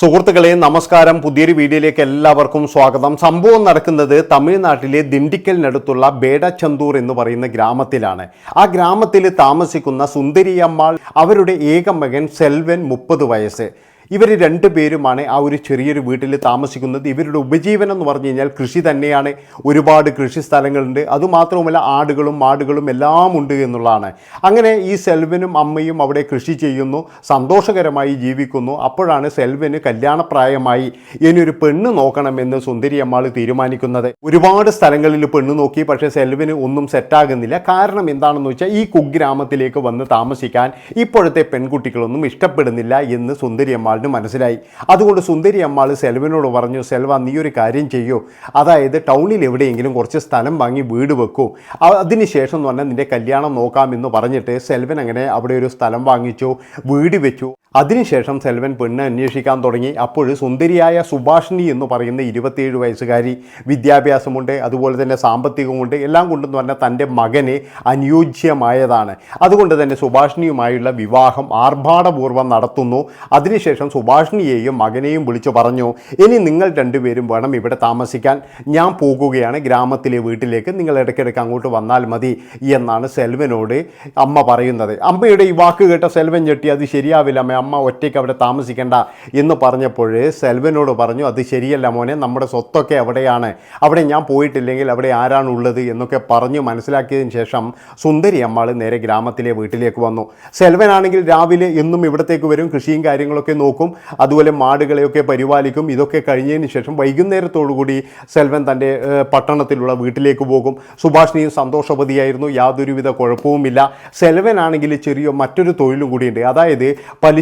സുഹൃത്തുക്കളെ നമസ്കാരം. പുതിയൊരു വീഡിയോയിലേക്ക് എല്ലാവർക്കും സ്വാഗതം. സംഭവം നടക്കുന്നത് തമിഴ്നാട്ടിലെ ദിണ്ടിക്കലിനടുത്തുള്ള ബേഡച്ചന്തൂർ എന്ന് പറയുന്ന ഗ്രാമത്തിലാണ്. ആ ഗ്രാമത്തിൽ താമസിക്കുന്ന സുന്ദരിയമ്മാൾ അവരുടെ ഏക മകൻ സെൽവൻ മുപ്പത് വയസ്സ്. ഇവർ രണ്ടുപേരുമാണ് ആ ഒരു ചെറിയൊരു വീട്ടിൽ താമസിക്കുന്നത്. ഇവരുടെ ഉപജീവനം എന്ന് പറഞ്ഞു കഴിഞ്ഞാൽ കൃഷി തന്നെയാണ്. ഒരുപാട് കൃഷി സ്ഥലങ്ങളുണ്ട്. അതുമാത്രവുമല്ല ആടുകളും മാടുകളും എല്ലാം ഉണ്ട് എന്നുള്ളതാണ്. അങ്ങനെ ഈ സെൽവനും അമ്മയും അവിടെ കൃഷി ചെയ്യുന്നു. സന്തോഷകരമായി ജീവിക്കുന്നു. അപ്പോഴാണ് സെൽവന് കല്യാണപ്രായമായി ഇനിയൊരു പെണ്ണ് നോക്കണമെന്ന് സുന്ദരി അമ്മാൾ തീരുമാനിക്കുന്നത്. ഒരുപാട് സ്ഥലങ്ങളിൽ പെണ്ണ് നോക്കി പക്ഷേ സെൽവന് ഒന്നും സെറ്റാകുന്നില്ല. കാരണം എന്താണെന്ന് വെച്ചാൽ ഈ കുഗ്രാമത്തിലേക്ക് വന്ന് താമസിക്കാൻ ഇപ്പോഴത്തെ പെൺകുട്ടികളൊന്നും ഇഷ്ടപ്പെടുന്നില്ല എന്ന് സുന്ദരി അമ്മാളിന് മനസ്സിലായി. അതുകൊണ്ട് സുന്ദരി അമ്മാൾ സെൽവനോട് പറഞ്ഞു സെൽവ നീ ഒരു കാര്യം ചെയ്യൂ. അതായത് ടൗണിൽ എവിടെയെങ്കിലും കുറച്ച് സ്ഥലം വാങ്ങി വീട് വെക്കൂ. അതിനുശേഷം എന്ന് പറഞ്ഞാൽ നിന്റെ കല്യാണം നോക്കാമെന്ന് പറഞ്ഞിട്ട് സെൽവൻ അങ്ങനെ അവിടെ ഒരു സ്ഥലം വാങ്ങിച്ചു വീട് വെച്ചു. അതിനുശേഷം സെൽവൻ പെണ്ണ് അന്വേഷിക്കാൻ തുടങ്ങി. അപ്പോൾ സുന്ദരിയായ സുഭാഷിണി എന്ന് പറയുന്ന ഇരുപത്തിയേഴ് വയസ്സുകാരി വിദ്യാഭ്യാസമുണ്ട് അതുപോലെ തന്നെ സാമ്പത്തികമുണ്ട് എല്ലാം കൊണ്ടെന്ന് പറഞ്ഞാൽ തന്റെ മകന് അനുയോജ്യമായതാണ്. അതുകൊണ്ട് തന്നെ സുഭാഷിണിയുമായുള്ള വിവാഹം ആർഭാടപൂർവം നടത്തുന്നു. അതിനുശേഷം സുഭാഷിണിയെയും മകനെയും വിളിച്ചു പറഞ്ഞു ഇനി നിങ്ങൾ രണ്ടുപേരും വേണം ഇവിടെ താമസിക്കാൻ. ഞാൻ പോകുകയാണ് ഗ്രാമത്തിലെ വീട്ടിലേക്ക്. നിങ്ങൾ ഇടയ്ക്കിടയ്ക്ക് അങ്ങോട്ട് വന്നാൽ മതി എന്നാണ് സെൽവനോട് അമ്മ പറയുന്നത്. അമ്മയുടെ ഈ വാക്ക് കേട്ട സെൽവൻ ഞെട്ടി അത് ശരിയാവില്ല അമ്മ അമ്മ ഒറ്റയ്ക്ക് അവിടെ താമസിക്കേണ്ട എന്ന് പറഞ്ഞപ്പോൾ സെൽവനോട് പറഞ്ഞു അത് ശരിയല്ല മോനെ നമ്മുടെ സ്വത്തൊക്കെ അവിടെയാണ്. അവിടെ ഞാൻ പോയിട്ടില്ലെങ്കിൽ അവിടെ ആരാണ് ഉള്ളത്? എന്നൊക്കെ പറഞ്ഞു മനസ്സിലാക്കിയതിന് ശേഷം സുന്ദരി അമ്മാൾ നേരെ ഗ്രാമത്തിലെ വീട്ടിലേക്ക് വന്നു. സെൽവനാണെങ്കിൽ രാവിലെ എന്നും ഇവിടത്തേക്ക് വരും കൃഷിയും കാര്യങ്ങളൊക്കെ നോക്കും അതുപോലെ മാടുകളെയൊക്കെ പരിപാലിക്കും. ഇതൊക്കെ കഴിഞ്ഞതിന് ശേഷം വൈകുന്നേരത്തോടുകൂടി സെൽവൻ തന്റെ പട്ടണത്തിലുള്ള വീട്ടിലേക്ക് പോകും. സുഭാഷിണിയും സന്തോഷവതിയായിരുന്നു യാതൊരുവിധ കുഴപ്പവുമില്ല. സെൽവനാണെങ്കിൽ ചെറിയ മറ്റൊരു തൊഴിലും കൂടിയുണ്ട്. അതായത്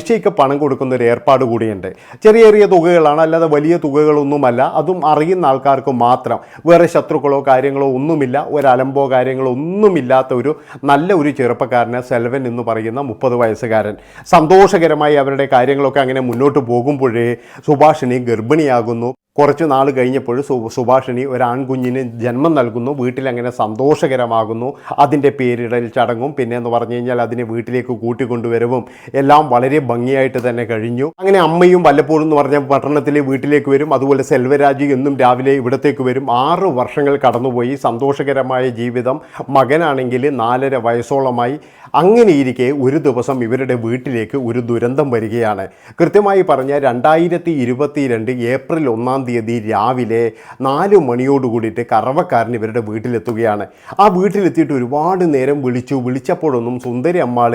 പലിശയ്ക്ക് പണം കൊടുക്കുന്ന ഒരു ഏർപ്പാട് കൂടിയുണ്ട്. ചെറിയ ചെറിയ തുകകളാണ് അല്ലാതെ വലിയ തുകകളൊന്നുമല്ല. അതും അറിയുന്ന ആൾക്കാർക്ക് മാത്രം. വേറെ ശത്രുക്കളോ കാര്യങ്ങളോ ഒന്നുമില്ല. ഒരലമ്പോ കാര്യങ്ങളോ ഒന്നുമില്ലാത്ത ഒരു നല്ല ഒരു ചെറുപ്പക്കാരന് സെൽവൻ എന്ന് പറയുന്ന മുപ്പത് വയസ്സുകാരൻ. സന്തോഷകരമായി അവരുടെ കാര്യങ്ങളൊക്കെ അങ്ങനെ മുന്നോട്ട് പോകുമ്പോഴേ സുഭാഷിണി ഗർഭിണിയാകുന്നു. കുറച്ച് നാൾ കഴിഞ്ഞപ്പോൾ സു സുഭാഷിണി ഒരു ആൺകുഞ്ഞിന് ജന്മം നൽകുന്നു. വീട്ടിലങ്ങനെ സന്തോഷകരമാകുന്നു. അതിന്റെ പേരിടൽ ചടങ്ങും പിന്നെ എന്ന് പറഞ്ഞു കഴിഞ്ഞാൽ അതിനെ വീട്ടിലേക്ക് കൂട്ടിക്കൊണ്ടുവരവും എല്ലാം വളരെ ഭംഗിയായിട്ട് തന്നെ കഴിഞ്ഞു. അങ്ങനെ അമ്മയും വല്ലപ്പോഴും എന്ന് പറഞ്ഞാൽ പട്ടണത്തിലെ വീട്ടിലേക്ക് വരും. അതുപോലെ സെൽവരാജ് എന്നും രാവിലെ ഇവിടത്തേക്ക് വരും. ആറ് വർഷങ്ങൾ കടന്നുപോയി. സന്തോഷകരമായ ജീവിതം. മകനാണെങ്കിൽ നാലര വയസ്സോളമായി. അങ്ങനെ ഇരിക്കെ ഒരു ദിവസം ഇവരുടെ വീട്ടിലേക്ക് ഒരു ദുരന്തം വരികയാണ്. കൃത്യമായി പറഞ്ഞാൽ രണ്ടായിരത്തി ഇരുപത്തി രണ്ട് ഏപ്രിൽ ഒന്നാം തീയതി രാവിലെ നാല് മണിയോട് കൂടിയിട്ട് കറവക്കാരൻ ഇവരുടെ വീട്ടിലെത്തുകയാണ്. ആ വീട്ടിലെത്തിയിട്ട് ഒരുപാട് നേരം വിളിച്ചു. വിളിച്ചപ്പോഴൊന്നും സുന്ദരി അമ്മാൾ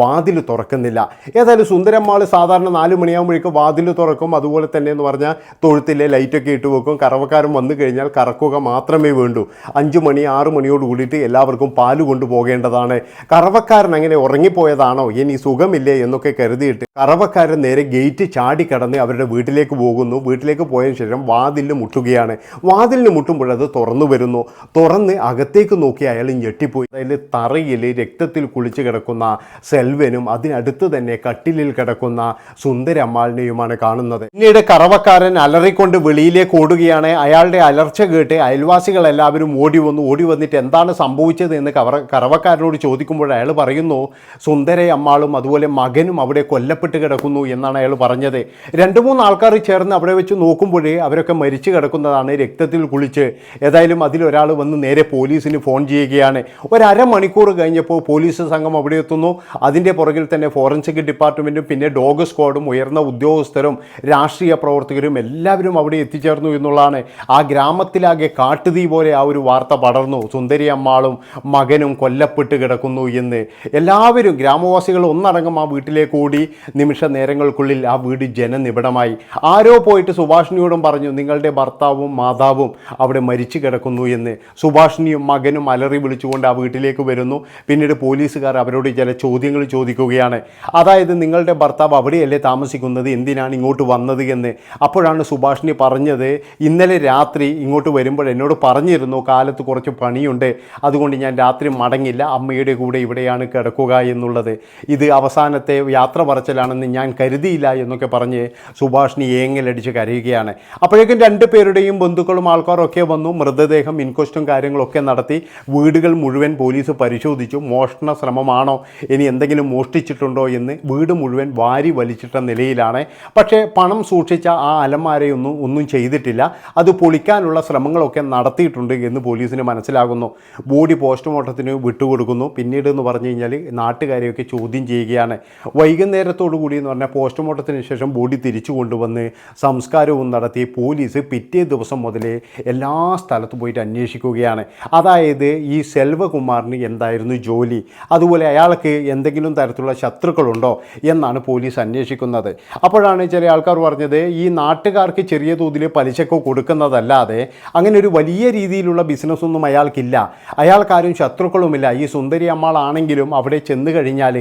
വാതിൽ തുറക്കുന്നില്ല. ഏതായാലും സുന്ദരി അമ്മാൾ സാധാരണ നാല് മണിയാകുമ്പോഴേക്കും വാതിൽ തുറക്കും. അതുപോലെ തന്നെ എന്ന് പറഞ്ഞാൽ തൊഴുത്തിലെ ലൈറ്റൊക്കെ ഇട്ട് വെക്കും. കറവക്കാരൻ വന്നു കഴിഞ്ഞാൽ കറക്കുക മാത്രമേ വേണ്ടൂ. അഞ്ച് മണി ആറ് മണിയോട് കൂടിയിട്ട് എല്ലാവർക്കും പാൽ കൊണ്ടുപോകേണ്ടതാണ് കറവക്കാരൻ അങ്ങനെ ഉറങ്ങിപ്പോയതാണോ? ഇനി സുഖമില്ലേ എന്നൊക്കെ കരുതിയിട്ട് കറവക്കാരൻ നേരെ ഗേറ്റ് ചാടി കടന്ന് അവരുടെ വീട്ടിലേക്ക് പോകുന്നു. വീട്ടിലേക്ക് പോയതിനു ശേഷം വാതിലിന് മുട്ടുകയാണ്. വാതിലിന് മുട്ടുമ്പോൾ അത് തുറന്നു വരുന്നു. തുറന്ന് അകത്തേക്ക് നോക്കി അയാൾ ഞെട്ടിപ്പോയി. അതിൽ തറയിൽ രക്തത്തിൽ കുളിച്ച് കിടക്കുന്ന സെൽവനും അതിനടുത്ത് തന്നെ കട്ടിലിൽ കിടക്കുന്ന സുന്ദരമ്മാളിനെയുമാണ് കാണുന്നത്. പിന്നീട് കറവക്കാരൻ അലറിക്കൊണ്ട് വെളിയിലേക്ക് ഓടുകയാണ്. അയാളുടെ അലർച്ച കേട്ട് അയൽവാസികൾ എല്ലാവരും ഓടി വന്നു. ഓടി വന്നിട്ട് എന്താണ് സംഭവിച്ചത് എന്ന് കറവക്കാരനോട് ചോദിക്കുമ്പോൾ അയാൾ പറയുന്നു സുന്ദര അമ്മാളും അതുപോലെ മകനും അവിടെ കൊല്ലപ്പെട്ട് കിടക്കുന്നു എന്നാണ് അയാൾ പറഞ്ഞത്. രണ്ട് മൂന്ന് ആൾക്കാർ ചേർന്ന് അവിടെ വെച്ച് നോക്കുമ്പോഴേ അവരൊക്കെ മരിച്ചു കിടക്കുന്നതാണ് രക്തത്തിൽ കുളിച്ച്. ഏതായാലും അതിലൊരാൾ വന്ന് നേരെ പോലീസിന് ഫോൺ ചെയ്യുകയാണ്. ഒരമണിക്കൂർ കഴിഞ്ഞപ്പോൾ പോലീസ് സംഘം അവിടെ എത്തുന്നു. അതിന്റെ പുറകിൽ തന്നെ ഫോറൻസിക് ഡിപ്പാർട്ട്മെന്റും പിന്നെ ഡോഗ് സ്ക്വാഡും ഉയർന്ന ഉദ്യോഗസ്ഥരും രാഷ്ട്രീയ പ്രവർത്തകരും എല്ലാവരും അവിടെ എത്തിച്ചേർന്നു എന്നുള്ളതാണ്. ആ ഗ്രാമത്തിലാകെ കാട്ടുതീ പോലെ ആ ഒരു വാർത്ത പടർന്നു. സുന്ദരി അമ്മാളും മകനും കൊല്ലപ്പെട്ട് കിടക്കുന്നു എന്ന്. എല്ലാവരും ഗ്രാമവാസികൾ ഒന്നടങ്കം ആ വീട്ടിലേക്ക് ഓടി. നിമിഷ നേരങ്ങൾക്കുള്ളിൽ ആ വീട് ജനനിബിഡമായി. ആരോ പോയിട്ട് സുഭാഷിണിയോടും പറഞ്ഞു നിങ്ങളുടെ ഭർത്താവും മാതാവും അവിടെ മരിച്ചു കിടക്കുന്നു എന്ന്. സുഭാഷിണിയും മകനും അലറി വിളിച്ചുകൊണ്ട് ആ വീട്ടിലേക്ക് വരുന്നു. പിന്നീട് പോലീസുകാർ അവരോട് ചില ചോദ്യങ്ങൾ ചോദിക്കുകയാണ്. അതായത് നിങ്ങളുടെ ഭർത്താവ് അവിടെയല്ലേ താമസിക്കുന്നത്? എന്തിനാണ് ഇങ്ങോട്ട് വന്നത്? എന്ന്. അപ്പോഴാണ് സുഭാഷിണി പറഞ്ഞത് ഇന്നലെ രാത്രി ഇങ്ങോട്ട് വരുമ്പോൾ എന്നോട് പറഞ്ഞിരുന്നു കാലത്ത് കുറച്ച് പണിയുണ്ട്. അതുകൊണ്ട് ഞാൻ രാത്രി മടങ്ങില്ല അമ്മയുടെ കൂടെ ഇവിടെയാണ് കിടക്കുക എന്നുള്ളത്. ഇത് അവസാനത്തെ യാത്ര പറച്ചിലാണെന്ന് ഞാൻ കരുതിയില്ല എന്നൊക്കെ പറഞ്ഞ് സുഭാഷിണി ഏങ്ങലടിച്ച് കരയുകയാണ്. അപ്പോഴേക്കും രണ്ട് പേരുടെയും ബന്ധുക്കളും ആൾക്കാരൊക്കെ വന്നു മൃതദേഹം ഇൻക്വസ്റ്റും കാര്യങ്ങളൊക്കെ നടത്തി. വീടുകൾ മുഴുവൻ പോലീസ് പരിശോധിച്ചു. മോഷണ ശ്രമമാണോ? ഇനി എന്തെങ്കിലും മോഷ്ടിച്ചിട്ടുണ്ടോ എന്ന് വീട് മുഴുവൻ വാരി വലിച്ചിട്ട നിലയിലാണ്. പക്ഷേ പണം സൂക്ഷിച്ച ആ അലമാരയൊന്നും ഒന്നും ചെയ്തിട്ടില്ല. അത് പൊളിക്കാനുള്ള ശ്രമങ്ങളൊക്കെ നടത്തിയിട്ടുണ്ട് എന്ന് പോലീസിന് മനസ്സിലാകുന്നു. ബോഡി പോസ്റ്റ്മോർട്ടത്തിന് വിട്ടുകൊടുക്കുന്നു. പിന്നീട് എന്ന് പറഞ്ഞു കഴിഞ്ഞാൽ നാട്ടുകാരെയൊക്കെ ചോദ്യം ചെയ്യുകയാണ്. വൈകുന്നേരത്തോടു കൂടി എന്ന് പറഞ്ഞാൽ പോസ്റ്റ്മോർട്ടത്തിന് ശേഷം ബോഡി തിരിച്ചു കൊണ്ടുവന്ന് സംസ്കാരവും നടത്തി. പോലീസ് പിറ്റേ ദിവസം മുതലേ എല്ലാ സ്ഥലത്തും പോയിട്ട് അന്വേഷിക്കുകയാണ്. അതായത് ഈ സെൽവകുമാറിന് എന്തായിരുന്നു ജോലി? അതുപോലെ അയാൾക്ക് എന്തെങ്കിലും തരത്തിലുള്ള ശത്രുക്കളുണ്ടോ എന്നാണ് പോലീസ് അന്വേഷിക്കുന്നത്. അപ്പോഴാണ് ചില ആൾക്കാർ പറഞ്ഞത് ഈ നാട്ടുകാർക്ക് ചെറിയ തോതിൽ പലിശക്കോ കൊടുക്കുന്നതല്ലാതെ അങ്ങനെ ഒരു വലിയ രീതിയിലുള്ള ബിസിനസ്സൊന്നും അയാൾക്കില്ല. അയാൾക്കാരും ശത്രുക്കളുമില്ല. ഈ സുന്ദരി അമ്മാളാണെങ്കിലും അവിടെ ചെന്ന് കഴിഞ്ഞാൽ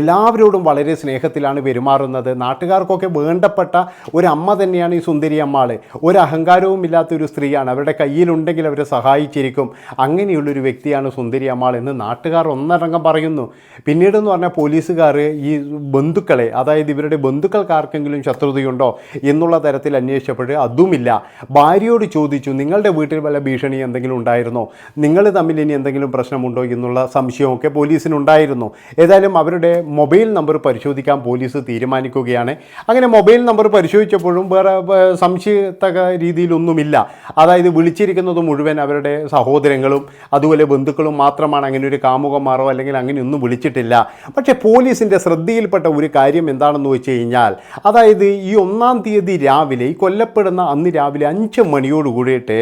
എല്ലാവരോടും വളരെ സ്നേഹത്തിലാണ് പെരുമാറുന്നത്. നാട്ടുകാർക്കൊക്കെ വേണ്ടപ്പെട്ട ഒരു അമ്മ തന്നെയാണ് ഈ സുന്ദരി അമ്മാൾ ഒരു അഹങ്കാരവും ഇല്ലാത്ത ഒരു സ്ത്രീയാണ്. അവരുടെ കയ്യിലുണ്ടെങ്കിൽ അവരെ സഹായിച്ചിരിക്കും. അങ്ങനെയുള്ളൊരു വ്യക്തിയാണ് സുന്ദരി അമ്മാൾ എന്ന് നാട്ടുകാർ ഒന്നടങ്കം പറയുന്നു. പിന്നീട് എന്ന് പറഞ്ഞാൽ പോലീസുകാർ ഈ ബന്ധുക്കളെ അതായത് ഇവരുടെ ബന്ധുക്കൾക്കാർക്കെങ്കിലും ശത്രുതയുണ്ടോ എന്നുള്ള തരത്തിൽ അന്വേഷിച്ചപ്പോൾ അതുമില്ല. ഭാര്യയോട് ചോദിച്ചു നിങ്ങളുടെ വീട്ടിൽ വല്ല ഭീഷണി എന്തെങ്കിലും ഉണ്ടായിരുന്നോ? നിങ്ങൾ തമ്മിൽ ഇനി എന്തെങ്കിലും പ്രശ്നമുണ്ടോ? എന്നുള്ള സംശയമൊക്കെ പോലീസിനുണ്ടായിരുന്നു. ഏതായാലും അവരുടെ മൊബൈൽ നമ്പർ പരിശോധിക്കാൻ പോലീസ് തീരുമാനിക്കുകയാണ്. അങ്ങനെ മൊബൈൽ നമ്പർ പരിശോധിച്ചപ്പോഴും വേറെ ഏർ, സംശയത്തക്ക രീതിയിലൊന്നുമില്ല. അതായത് വിളിച്ചിരിക്കുന്നത് മുഴുവൻ അവരുടെ സഹോദരങ്ങളും അതുപോലെ ബന്ധുക്കളും മാത്രമാണ് അങ്ങനെ ഒരു കാമുകന്മാരോ അല്ലെങ്കിൽ അങ്ങനെയൊന്നും വിളിച്ചിട്ടില്ല. പക്ഷേ പോലീസിന്റെ ശ്രദ്ധയിൽപ്പെട്ട ഒരു കാര്യം എന്താണെന്ന് വെച്ച് കഴിഞ്ഞാൽ അതായത് ഈ ഒന്നാം തീയതി രാവിലെ ഈ കൊല്ലപ്പെടുന്ന അന്ന് രാവിലെ അഞ്ച് മണിയോട് കൂടിയിട്ട്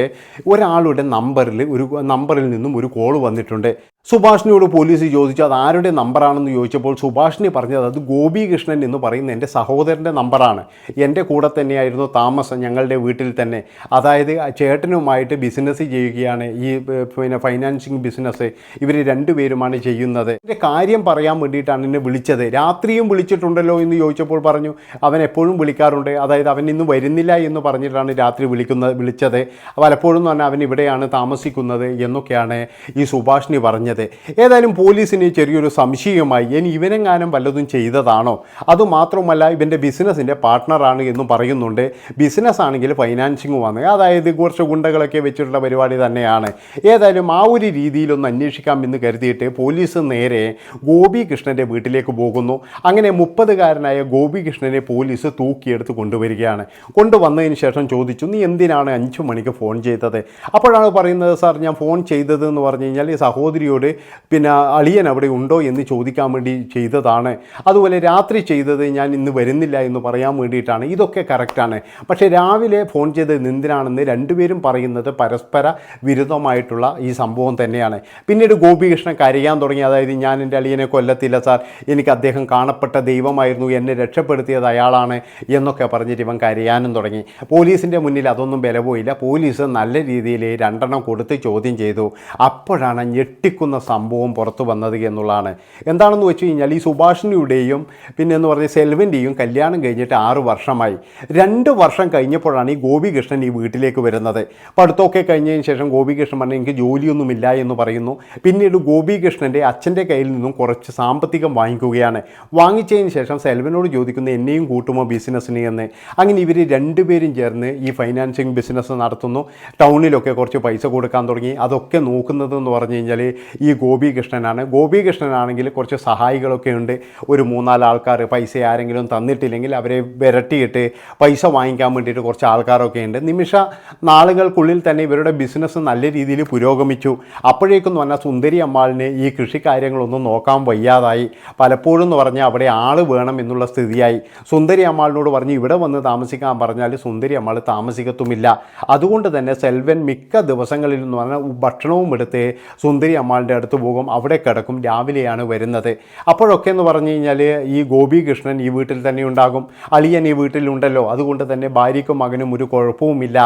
ഒരാളുടെ നമ്പറിൽ ഒരു നമ്പറിൽ നിന്നും ഒരു കോൾ വന്നിട്ടുണ്ട്. സുഭാഷിനിയോട് പോലീസ് ചോദിച്ചു അത് ആരുടെ നമ്പറാണെന്ന് ചോദിച്ചപ്പോൾ സുഭാഷിനി പറഞ്ഞത് അത് ഗോപികൃഷ്ണൻ എന്ന് പറയുന്ന എന്റെ സഹോദരന്റെ നമ്പറാണ്. എന്റെ കൂടെ തന്നെയായിരുന്നു താമസം ഞങ്ങളുടെ വീട്ടിൽ തന്നെ. അതായത് ചേട്ടനുമായിട്ട് ബിസിനസ് ചെയ്യുകയാണ് ഈ പിന്നെ ഫൈനാൻസിങ് ബിസിനസ് ഇവർ രണ്ടുപേരുമാണ് ചെയ്യുന്നത്. എന്റെ കാര്യം പറയാൻ വേണ്ടിയിട്ടാണ് എന്നെ വിളിച്ചത്. രാത്രിയും വിളിച്ചിട്ടുണ്ടല്ലോ എന്ന് ചോദിച്ചപ്പോൾ പറഞ്ഞു അവൻ എപ്പോഴും വിളിക്കാറുണ്ട്. അതായത് അവൻ ഇന്ന് വരുന്നില്ല എന്ന് പറഞ്ഞിട്ടാണ് രാത്രി വിളിക്കുന്നത് വിളിച്ചത്. പലപ്പോഴും പറഞ്ഞാൽ അവൻ ഇവിടെയാണ് താമസിക്കുന്നത് എന്നൊക്കെയാണ് ഈ സുഭാഷിനി പറഞ്ഞത്. ഏതായാലും പോലീസിന് ചെറിയൊരു സംശയമായി ഇനി ഇവനെങ്ങാനും വല്ലതും ചെയ്തതാണോ? അതുമാത്രമല്ല ഇവന്റെ ബിസിനസ്സിന്റെ പാർട്ട്ണറാണ് എന്നും പറയുന്നുണ്ട്. ബിസിനസ് ആണെങ്കിൽ ഫൈനാൻസിങ്ങുമാണ്. അതായത് കുറച്ച് ഗുണ്ടകളൊക്കെ വെച്ചിട്ടുള്ള പരിപാടി തന്നെയാണ്. ഏതായാലും ആ ഒരു രീതിയിലൊന്ന് അന്വേഷിക്കാം എന്ന് കരുതിയിട്ട് പോലീസ് നേരെ ഗോപികൃഷ്ണന്റെ വീട്ടിലേക്ക് പോകുന്നു. അങ്ങനെ മുപ്പതുകാരനായ ഗോപികൃഷ്ണനെ പോലീസ് തൂക്കിയെടുത്ത് കൊണ്ടുവരികയാണ്. കൊണ്ടുവന്നതിന് ശേഷം ചോദിച്ചു നീ എന്തിനാണ് അഞ്ചു മണിക്ക് ഫോൺ ചെയ്തത്? അപ്പോഴാണ് പറയുന്നത് സാർ ഞാൻ ഫോൺ ചെയ്തത് എന്ന് പറഞ്ഞു കഴിഞ്ഞാൽ ഈ സഹോദരിയോട് പിന്നെ അളിയൻ അവിടെ ഉണ്ടോ എന്ന് ചോദിക്കാൻ വേണ്ടി ചെയ്തതാണ്. അതുപോലെ രാത്രി ചെയ്തത് ഞാൻ ഇന്ന് വരുന്നില്ല എന്ന് പറയാൻ വേണ്ടിയിട്ടാണ്. ഇതൊക്കെ കറക്റ്റാണ് പക്ഷേ രാവിലെ ഫോൺ ചെയ്തത് എന്തിനാണെന്ന് രണ്ടുപേരും പറയുന്നത് പരസ്പര വിരുദ്ധമായിട്ടുള്ള ഈ സംഭവം തന്നെയാണ്. പിന്നീട് ഗോപികൃഷ്ണൻ കരയാൻ തുടങ്ങി. അതായത് ഞാൻ എന്റെ അളിയനെ കൊല്ലത്തില്ല സാർ. എനിക്ക് അദ്ദേഹം കാണപ്പെട്ട ദൈവമായിരുന്നു. എന്നെ രക്ഷപ്പെടുത്തിയത് അയാളാണ് എന്നൊക്കെ പറഞ്ഞിട്ട് ഇവൻ കരയാനും തുടങ്ങി. പോലീസിന്റെ മുന്നിൽ അതൊന്നും വില പോയില്ല പോലീസ് നല്ല രീതിയിൽ രണ്ടെണ്ണം കൊടുത്ത് ചോദ്യം ചെയ്തു. അപ്പോഴാണ് ഞെട്ടിക്കുന്ന സംഭവം പുറത്തു വന്നത് എന്നുള്ളതാണ്. എന്താണെന്ന് വെച്ച് കഴിഞ്ഞാൽ ഈ സുഭാഷിണിയുടെയും പിന്നെ എന്ന് പറഞ്ഞ സെൽവിന്റെയും കല്യാണം കഴിഞ്ഞിട്ട് ആറ് വർഷമായി. രണ്ട് വർഷം കഴിഞ്ഞപ്പോഴാണ് ഈ ഗോപികൃഷ്ണൻ ഈ വീട്ടിലേക്ക് വരുന്നത്. പഠിത്തമൊക്കെ കഴിഞ്ഞതിന് ശേഷം ഗോപികൃഷ്ണൻ പറഞ്ഞു എനിക്ക് ജോലിയൊന്നുമില്ല എന്ന് പറയുന്നു. പിന്നീട് ഗോപികൃഷ്ണന്റെ അച്ഛന്റെ കയ്യിൽ നിന്നും കുറച്ച് സാമ്പത്തികം വാങ്ങിക്കുകയാണ്. വാങ്ങിച്ചതിന് ശേഷം സെൽവനോട് ചോദിക്കുന്നു എന്നെയും കൂട്ടുമോ ബിസിനസ്സിന്? എന്ന്. അങ്ങനെ ഇവർ രണ്ടുപേരും ചേർന്ന് ഈ ഫൈനാൻസിങ് ബിസിനസ് നടത്തുന്നു. ടൗണിലൊക്കെ കുറച്ച് പൈസ കൊടുക്കാൻ തുടങ്ങി. അതൊക്കെ നോക്കുന്നതെന്ന് പറഞ്ഞു കഴിഞ്ഞാൽ ഗോപികൃഷ്ണനാണ്. ഗോപികൃഷ്ണനാണെങ്കിൽ കുറച്ച് സഹായികളൊക്കെ ഉണ്ട്. ഒരു മൂന്നാൽ ആൾക്കാർ പൈസ ആരെങ്കിലും തന്നിട്ടില്ലെങ്കിൽ അവരെ വിരട്ടിയിട്ട് പൈസ വാങ്ങിക്കാൻ വേണ്ടിയിട്ട് കുറച്ച് ആൾക്കാരൊക്കെ ഉണ്ട്. നിമിഷ നാളുകൾക്കുള്ളിൽ തന്നെ ഇവരുടെ ബിസിനസ് നല്ല രീതിയിൽ പുരോഗമിച്ചു. അപ്പോഴേക്കെന്ന് പറഞ്ഞാൽ സുന്ദരി അമ്മാളിന് ഈ കൃഷിക്കാര്യങ്ങളൊന്നും നോക്കാൻ വയ്യാതായി. പലപ്പോഴും എന്ന് പറഞ്ഞാൽ അവിടെ ആൾ വേണം എന്നുള്ള സ്ഥിതിയായി. സുന്ദരി അമ്മാളിനോട് പറഞ്ഞ് ഇവിടെ വന്ന് താമസിക്കാൻ പറഞ്ഞാൽ സുന്ദരി അമ്മാൾ താമസിക്കത്തുമില്ല. അതുകൊണ്ട് തന്നെ സെൽവൻ മിക്ക ദിവസങ്ങളിൽ എന്ന് പറഞ്ഞാൽ ഭക്ഷണവും എടുത്ത് സുന്ദരി അമ്മാളിന്റെ അടുത്ത് പോകും അവിടെ കിടക്കും രാവിലെയാണ് വരുന്നത്. അപ്പോഴൊക്കെ എന്ന് പറഞ്ഞു കഴിഞ്ഞാൽ ഈ ഗോപികൃഷ്ണൻ ഈ വീട്ടിൽ തന്നെ ഉണ്ടാകും. അളിയൻ ഈ വീട്ടിലുണ്ടല്ലോ. അതുകൊണ്ട് തന്നെ ഭാര്യയ്ക്കും മകനും ഒരു കുഴപ്പവുമില്ല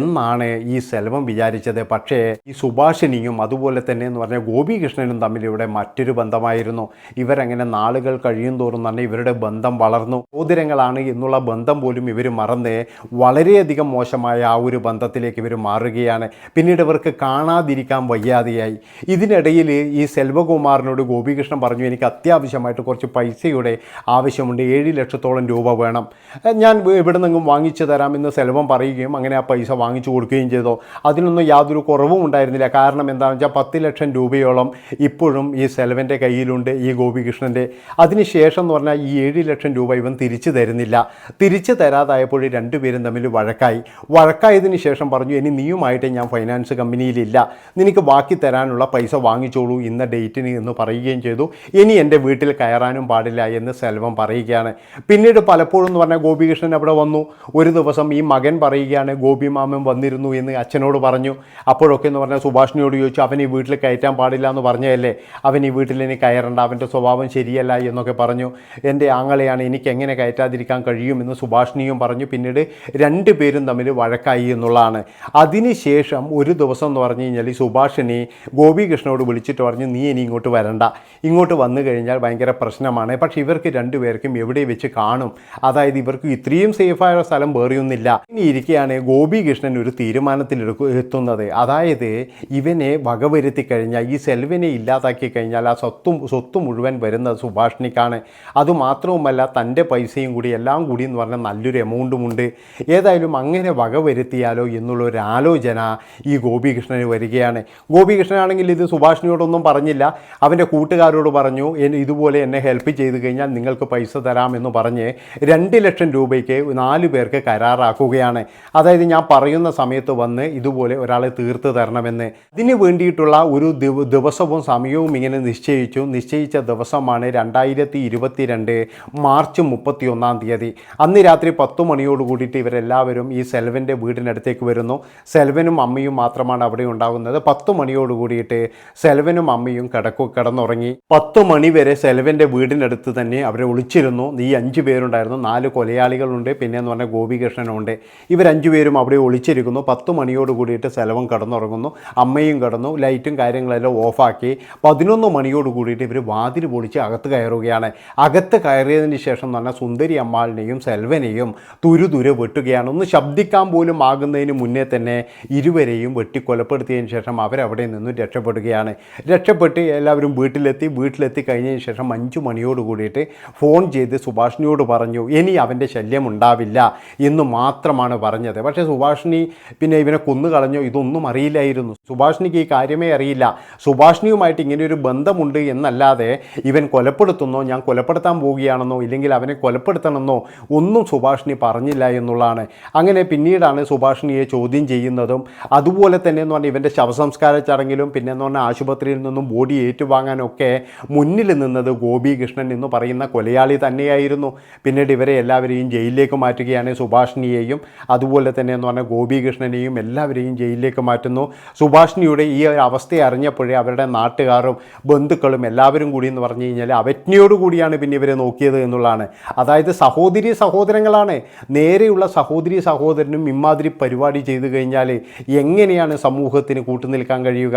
എന്നാണ് ഈ സെൽവം വിചാരിച്ചത്. പക്ഷേ ഈ സുഭാഷിനിയും അതുപോലെ തന്നെ എന്ന് പറഞ്ഞാൽ ഗോപികൃഷ്ണനും തമ്മിൽ ഇവിടെ മറ്റൊരു ബന്ധമായിരുന്നു. ഇവരങ്ങനെ നാളുകൾ കഴിയും തോറും തന്നെ ഇവരുടെ ബന്ധം വളർന്നു. സഹോദരങ്ങളാണ് എന്നുള്ള ബന്ധം പോലും ഇവർ മറന്ന് വളരെയധികം മോശമായ ആ ഒരു ബന്ധത്തിലേക്ക് ഇവർ മാറുകയാണ്. പിന്നീട് ഇവർക്ക് കാണാതിരിക്കാൻ വയ്യാതെയായി. ഇതിന് അതിനിടയിൽ ഈ സെൽവകുമാറിനോട് ഗോപികൃഷ്ണൻ പറഞ്ഞു എനിക്ക് അത്യാവശ്യമായിട്ട് കുറച്ച് പൈസയുടെ ആവശ്യമുണ്ട്. ഏഴ് ലക്ഷത്തോളം രൂപ വേണം. ഞാൻ ഇവിടെ നിന്നും വാങ്ങിച്ചു തരാമെന്ന് സെൽവം പറയുകയും അങ്ങനെ ആ പൈസ വാങ്ങിച്ചു കൊടുക്കുകയും ചെയ്തു. അതിനൊന്നും യാതൊരു കുറവും ഉണ്ടായിരുന്നില്ല. കാരണം എന്താണെന്ന് വെച്ചാൽ പത്ത് ലക്ഷം രൂപയോളം ഇപ്പോഴും ഈ സെൽവന്റെ കയ്യിലുണ്ട് ഈ ഗോപികൃഷ്ണന്റെ അതിനുശേഷം എന്ന് പറഞ്ഞാൽ ഈ ഏഴ് ലക്ഷം രൂപ ഇവൻ തിരിച്ചു തരുന്നില്ല. തിരിച്ചു തരാതായപ്പോൾ രണ്ടുപേരും തമ്മിൽ വഴക്കായി. വഴക്കായതിനു ശേഷം പറഞ്ഞു ഇനി നീയുമായിട്ട് ഞാൻ ഫൈനാൻസ് കമ്പനിയിലില്ല നിനക്ക് ബാക്കി തരാനുള്ള പൈസ വാങ്ങിച്ചോളൂ ഇന്ന ഡേറ്റിന് എന്ന് പറയുകയും ചെയ്തു. ഇനി എന്റെ വീട്ടിൽ കയറാനും പാടില്ല എന്ന് സെൽവം പറയുകയാണ്. പിന്നീട് പലപ്പോഴും എന്ന് പറഞ്ഞാൽ ഗോപികൃഷ്ണൻ അവിടെ വന്നു. ഒരു ദിവസം ഈ മകൻ പറയുകയാണ് ഗോപി മാമൻ വന്നിരുന്നു എന്ന് അച്ഛനോട് പറഞ്ഞു. അപ്പോഴൊക്കെ എന്ന് പറഞ്ഞാൽ സുഭാഷിനിയോട് ചോദിച്ചു അവൻ ഈ വീട്ടിൽ കയറ്റാൻ പാടില്ല എന്ന് പറഞ്ഞതല്ലേ? അവൻ ഈ വീട്ടിൽ ഇനി കയറണ്ട അവന്റെ സ്വഭാവം ശരിയല്ല എന്നൊക്കെ പറഞ്ഞു. എന്റെ ആങ്ങളെയാണ് എനിക്ക് എങ്ങനെ കയറ്റാതിരിക്കാൻ കഴിയുമെന്ന് സുഭാഷിനിയും പറഞ്ഞു. പിന്നീട് രണ്ട് പേരും തമ്മിൽ വഴക്കായി എന്നുള്ളതാണ്. അതിനുശേഷം ഒരു ദിവസം എന്ന് പറഞ്ഞു കഴിഞ്ഞാൽ ഈ സുഭാഷിനി ഗോപികൃഷ്ണനോട് വിളിച്ചിട്ട് പറഞ്ഞു നീ ഇനി ഇങ്ങോട്ട് വരണ്ട. ഇങ്ങോട്ട് വന്നു കഴിഞ്ഞാൽ ഭയങ്കര പ്രശ്നമാണ്. പക്ഷേ ഇവർക്ക് രണ്ടുപേർക്കും എവിടെ വെച്ച് കാണും? അതായത് ഇവർക്ക് ഇത്രയും സേഫായ സ്ഥലം വേറെയൊന്നുമില്ല. ഇനി ഇരിക്കുകയാണ് ഗോപികൃഷ്ണൻ ഒരു തീരുമാനത്തിൽ എടുക്കു- എത്തുന്നത്. അതായത് ഇവനെ വകവരുത്തി കഴിഞ്ഞാൽ ഈ സെൽവിനെ ഇല്ലാതാക്കി കഴിഞ്ഞാൽ ആ സ്വത്തും സ്വത്ത് മുഴുവൻ വരുന്നത് സുഭാഷിണിക്കാണ്. അതുമാത്രവുമല്ല തന്റെ പൈസയും കൂടി എല്ലാം കൂടി എന്ന് പറഞ്ഞാൽ നല്ലൊരു എമൗണ്ടുമുണ്ട് ഏതായാലും അങ്ങനെ വകവരുത്തിയാലോ എന്നുള്ള ഒരു ആലോചന ഈ ഗോപികൃഷ്ണന് വരികയാണ്. ഗോപികൃഷ്ണനാണെങ്കിൽ ഇത് സുഭാഷിനിയോടൊന്നും പറഞ്ഞില്ല. അവന്റെ കൂട്ടുകാരോട് പറഞ്ഞു "എന്നെ ഇതുപോലെ എന്നെ ഹെൽപ്പ് ചെയ്ത് കഴിഞ്ഞാൽ നിങ്ങൾക്ക് പൈസ തരാമെന്ന് പറഞ്ഞ് രണ്ട് ലക്ഷം രൂപയ്ക്ക് നാല് പേർക്ക് കരാറാക്കുകയാണ്. അതായത് ഞാൻ പറയുന്ന സമയത്ത് വന്ന് ഇതുപോലെ ഒരാളെ തീർത്ത് തരണമെന്ന്. ഇതിന് വേണ്ടിയിട്ടുള്ള ഒരു ദിവസവും സമയവും ഇങ്ങനെ നിശ്ചയിച്ചു. നിശ്ചയിച്ച ദിവസമാണ് രണ്ടായിരത്തി ഇരുപത്തിരണ്ട് മാർച്ച് മുപ്പത്തി ഒന്നാം തീയതി. അന്ന് രാത്രി പത്ത് മണിയോട് കൂടിയിട്ട് ഇവരെല്ലാവരും ഈ സെൽവന്റെ വീടിനടുത്തേക്ക് വരുന്നു. സെൽവനും അമ്മയും മാത്രമാണ് അവിടെ ഉണ്ടാകുന്നത്. പത്ത് മണിയോട് കൂടിയിട്ട് സെൽവനും അമ്മയും കിടക്കു കിടന്നുറങ്ങി. പത്ത് മണിവരെ സെൽവന്റെ വീടിനടുത്ത് തന്നെ അവരെ ഒളിച്ചിരുന്നു. ഈ അഞ്ച് പേരുണ്ടായിരുന്നു. നാല് കൊലയാളികളുണ്ട്. പിന്നെ എന്ന് പറഞ്ഞാൽ ഗോപികൃഷ്ണനുണ്ട്. ഇവരഞ്ചു പേരും അവിടെ ഒളിച്ചിരിക്കുന്നു. പത്ത് മണിയോട് കൂടിയിട്ട് സെലവൻ കിടന്നുറങ്ങുന്നു. അമ്മയും കിടന്നു. ലൈറ്റും കാര്യങ്ങളെല്ലാം ഓഫാക്കി. പതിനൊന്ന് മണിയോട് കൂടിയിട്ട് ഇവർ വാതിൽ പൊളിച്ച് അകത്ത് കയറുകയാണ്. അകത്ത് കയറിയതിന് ശേഷം എന്ന് പറഞ്ഞാൽ സുന്ദരി അമ്മാളിനെയും സെൽവനെയും തുരുതുരെ വെട്ടുകയാണ്. ഒന്ന് ശബ്ദിക്കാൻ പോലും ആകുന്നതിന് മുന്നേ തന്നെ ഇരുവരെയും വെട്ടി കൊലപ്പെടുത്തിയതിന് ശേഷം അവരവിടെ നിന്നും രക്ഷപ്പെടുകയാണ്. രക്ഷപ്പെട്ട് എല്ലാവരും വീട്ടിലെത്തി. വീട്ടിലെത്തി കഴിഞ്ഞതിന് ശേഷം അഞ്ചു മണിയോട് കൂടിയിട്ട് ഫോൺ ചെയ്ത് സുഭാഷിനിയോട് പറഞ്ഞു ഇനി അവന്റെ ശല്യം ഉണ്ടാവില്ല എന്ന് മാത്രമാണ് പറഞ്ഞത്. പക്ഷേ സുഭാഷിനി പിന്നെ ഇവനെ കൊന്നു കളഞ്ഞോ ഇതൊന്നും അറിയില്ലായിരുന്നു. സുഭാഷിനിക്ക് ഈ കാര്യമേ അറിയില്ല. സുഭാഷിനിയുമായിട്ട് ഇങ്ങനെ ഒരു ബന്ധമുണ്ട് എന്നല്ലാതെ ഇവൻ കൊലപ്പെടുത്തുന്നോ ഞാൻ കൊലപ്പെടുത്താൻ പോവുകയാണെന്നോ ഇല്ലെങ്കിൽ അവനെ കൊലപ്പെടുത്തണമെന്നോ ഒന്നും സുഭാഷിനി പറഞ്ഞില്ല എന്നുള്ളതാണ്. അങ്ങനെ പിന്നീടാണ് സുഭാഷിനിയെ ചോദ്യം ചെയ്യുന്നതും അതുപോലെ തന്നെ എന്ന് പറഞ്ഞാൽ ഇവന്റെ ശവസംസ്കാര ചടങ്ങിലും പിന്നെ എന്ന് പറഞ്ഞാൽ ആശുപത്രിയിൽ നിന്നും ബോഡി ഏറ്റുവാങ്ങാനൊക്കെ മുന്നിൽ നിന്നത് ഗോപികൃഷ്ണൻ എന്ന് പറയുന്ന കൊലയാളി തന്നെയായിരുന്നു. പിന്നീട് ഇവരെ എല്ലാവരെയും ജയിലിലേക്ക് മാറ്റുകയാണ് സുഭാഷിനിയെയും അതുപോലെ തന്നെ എന്ന് പറഞ്ഞാൽ ഗോപികൃഷ്ണനെയും എല്ലാവരെയും ജയിലിലേക്ക് മാറ്റുന്നു. സുഭാഷിനിയുടെ ഈ ഒരു അവസ്ഥ അറിഞ്ഞപ്പോഴേ അവരുടെ നാട്ടുകാരും ബന്ധുക്കളും എല്ലാവരും കൂടി എന്ന് പറഞ്ഞു കഴിഞ്ഞാൽ അവജ്ഞയോട് കൂടിയാണ് പിന്നെ ഇവരെ നോക്കിയത് എന്നുള്ളതാണ്. അതായത് സഹോദരി സഹോദരങ്ങളാണ്. നേരെയുള്ള സഹോദരി സഹോദരനും ഇമാതിരി പരിപാടി ചെയ്തു കഴിഞ്ഞാൽ എങ്ങനെയാണ് സമൂഹത്തിന് കൂട്ടുനിൽക്കാൻ കഴിയുക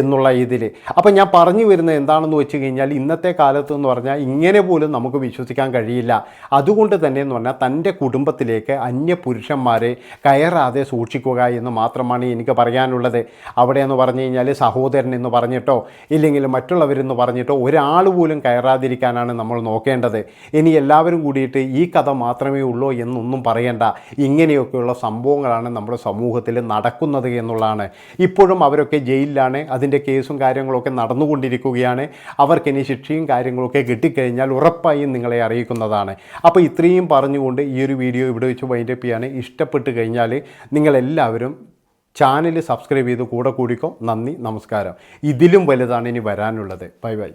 എന്നുള്ള ഇതിൽ. അപ്പം ഞാൻ പറഞ്ഞു വരുന്നത് എന്താണെന്ന് വെച്ച് കഴിഞ്ഞാൽ ഇന്നത്തെ കാലത്ത് എന്ന് പറഞ്ഞാൽ ഇങ്ങനെ പോലും നമുക്ക് വിശ്വസിക്കാൻ കഴിയില്ല. അതുകൊണ്ട് തന്നെ എന്ന് പറഞ്ഞാൽ തന്റെ കുടുംബത്തിലേക്ക് അന്യ പുരുഷന്മാരെ കയറാതെ സൂക്ഷിക്കുക എന്ന് മാത്രമാണ് എനിക്ക് പറയാനുള്ളത്. അവിടെ എന്ന് പറഞ്ഞു കഴിഞ്ഞാൽ സഹോദരൻ എന്ന് പറഞ്ഞിട്ടോ ഇല്ലെങ്കിൽ മറ്റുള്ളവരെന്ന് പറഞ്ഞിട്ടോ ഒരാൾ പോലും കയറാതിരിക്കാനാണ് നമ്മൾ നോക്കേണ്ടത്. ഇനി എല്ലാവരും കൂടിയിട്ട് ഈ കഥ മാത്രമേ ഉള്ളൂ എന്നൊന്നും പറയേണ്ട. ഇങ്ങനെയൊക്കെയുള്ള സംഭവങ്ങളാണ് നമ്മുടെ സമൂഹത്തിൽ നടക്കുന്നത് എന്നുള്ളതാണ്. ഇപ്പോഴും അവരൊക്കെ ജയിലിലാണ്. അതിന്റെ കേസും കാര്യങ്ങളൊക്കെ നടന്നുകൊണ്ടിരിക്കുകയാണ്. അവർക്കിനി ശിക്ഷയും കാര്യങ്ങളൊക്കെ കിട്ടിക്കഴിഞ്ഞാൽ ഉറപ്പായും നിങ്ങളെ അറിയിക്കുന്നതാണ്. അപ്പോൾ ഇത്രയും പറഞ്ഞുകൊണ്ട് ഈ ഒരു വീഡിയോ ഇവിടെ വെച്ച് വൈൻഡപ്പ് ചെയ്യാണ്. ഇഷ്ടപ്പെട്ട് കഴിഞ്ഞാൽ നിങ്ങളെല്ലാവരും ചാനൽ സബ്സ്ക്രൈബ് ചെയ്ത് കൂടെ കൂടിക്കോ. നന്ദി നമസ്കാരം. ഇതിലും വലുതാണ് ഇനി വരാനുള്ളത്. Bye bye.